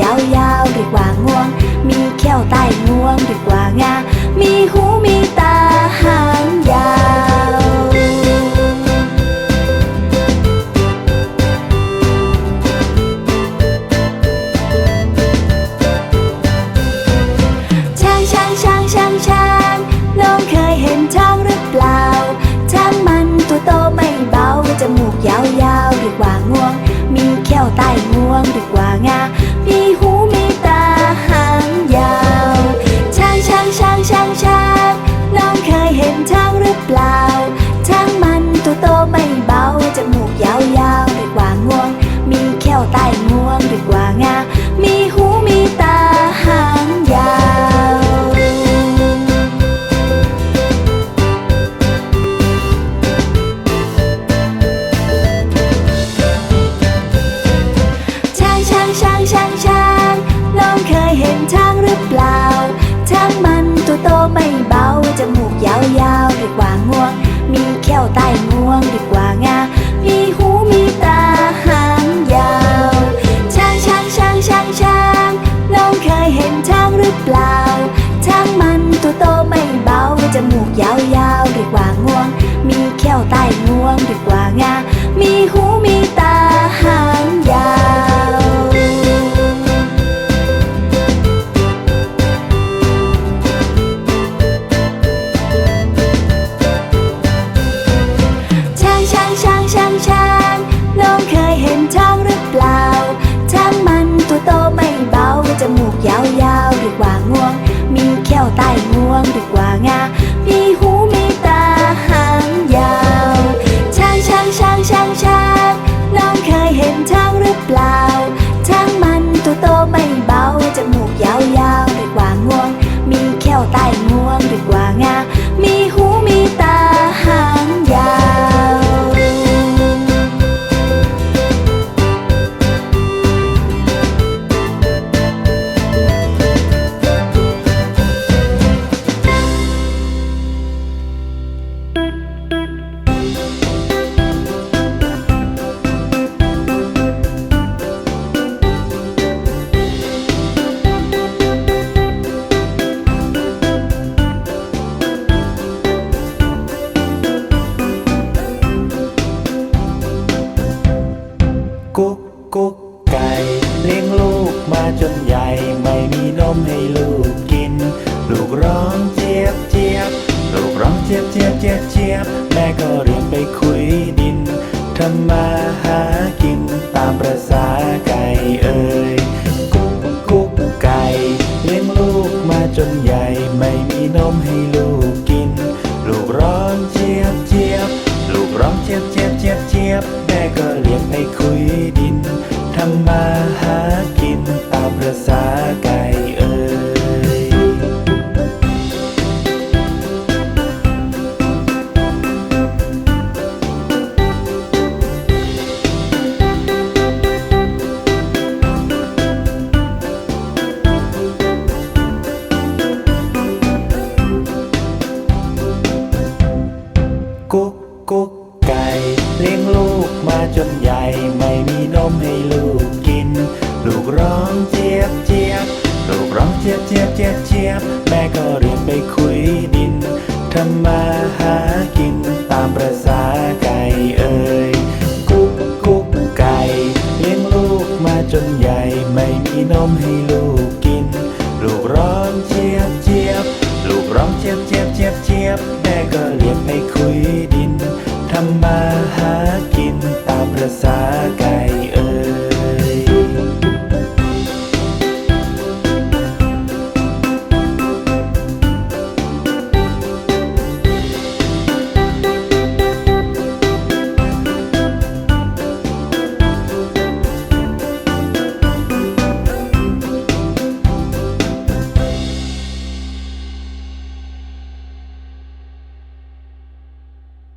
ยาวๆเรียกว่างวง มีเขี้ยวใต้งวงเรียกว่างา มีหู ใต้งวงดีกว่างา มีหูมีตาหางยาว ช้างช้างช้างช้างช้างน้องเคยเห็นช้างหรือเปล่า ช้างมันตัวโตไม่เบาจมูกยาวๆเรีกว่างวง มีแข้วใต้งวงดีกว่างา จี๊ยบเจี๊ยบเจี๊ยบเจี๊ยบแม่ก็เรียนไปคุยดินทำมาหากินตามประสาไก่เอ่ยกุ๊กกุ๊กไก่ เลี้ยงลูกมาจนใหญ่ไม่มีนมให้ลูก ได้คุยดินทำมาหากิน